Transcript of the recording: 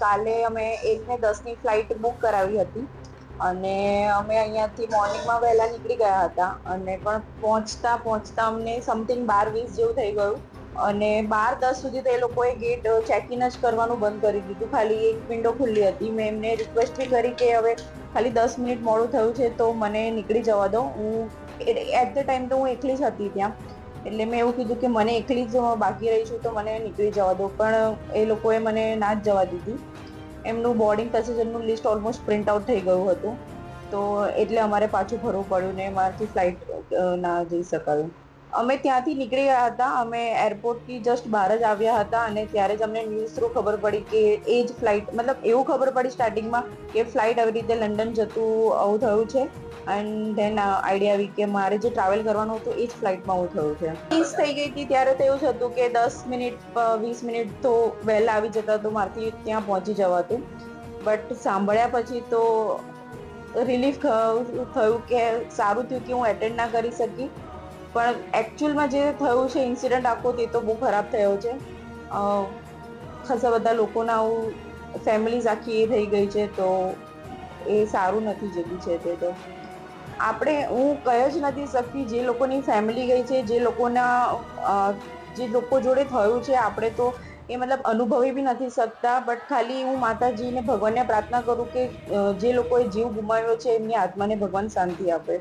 કાલે અમે એક ને દસની ફ્લાઇટ બુક કરાવી હતી અને અમે અહીંયાથી મોર્નિંગમાં વહેલા નીકળી ગયા હતા અને પણ પહોંચતા પહોંચતા અમને સમથિંગ બાર વીસ જેવું થઈ ગયું અને બાર દસ સુધી તો એ લોકોએ ગેટ ચેક ઇન જ કરવાનું બંધ કરી દીધું. ખાલી એક વિન્ડો ખુલ્લી હતી. મેં એમને રિક્વેસ્ટ બી કરી કે હવે ખાલી દસ મિનિટ મોડું થયું છે તો મને નીકળી જવા દો. હું એટ ધ ટાઈમ તો હું એકલી જ હતી ત્યાં. એટલે મેં એવું કીધું કે મને એકલી જ બાકી રહી છું તો મને નીકળી જવા દો. પણ એ લોકોએ મને ના જ જવા દીધી. એમનું બોર્ડિંગ પેસેન્જરનું લિસ્ટ ઓલમોસ્ટ પ્રિન્ટ આઉટ થઈ ગયું હતું. તો એટલે અમારે પાછું ભરવું પડ્યું ને મારાથી ફ્લાઇટ ના જઈ શકાયું. અમે ત્યાંથી નીકળી ગયા હતા. અમે એરપોર્ટથી જસ્ટ બહાર જ આવ્યા હતા અને ત્યારે જ અમને ન્યૂઝ થ્રુ ખબર પડી કે એ જ ફ્લાઇટ મતલબ એવું ખબર પડી સ્ટાર્ટિંગમાં કે ફ્લાઇટ આવી રીતે લંડન જતું, આવું થયું છે. એન્ડ ધેન આઈડિયા આવી કે મારે જે ટ્રાવેલ કરવાનું હતું, એ જ ફ્લાઇટમાં હું થયું છે. મિસ થઈ ગઈ હતી ત્યારે તો એવું જ હતું કે દસ મિનિટ વીસ મિનિટ તો વહેલા આવી જતા તો મારથી ત્યાં પહોંચી જવાતું. બટ સાંભળ્યા પછી તો રિલીફ થયું કે સારું થયું કે હું એટેન્ડ ના કરી શકી. પણ એકચ્યુઅલમાં જે થયું છે ઇન્સિડન્ટ આખો તે તો બહુ ખરાબ થયો છે. ખાસા બધા લોકોના આવું ફેમિલીઝ આખી એ થઈ ગઈ છે તો એ સારું નથી જતું છે તે તો. આપણે, હું કહી જ નથી શકતી જે લોકોની ફેમિલી ગઈ છે, જે લોકોના જે લોકો જોડે થયું છે, આપણે તો એ મતલબ અનુભવી બી નથી શકતા બટ ખાલી હું માતાજીને ભગવાનને પ્રાર્થના કરું કે જે લોકોએ જીવ ગુમાવ્યો છે, એમની આત્માને ભગવાન શાંતિ આપે.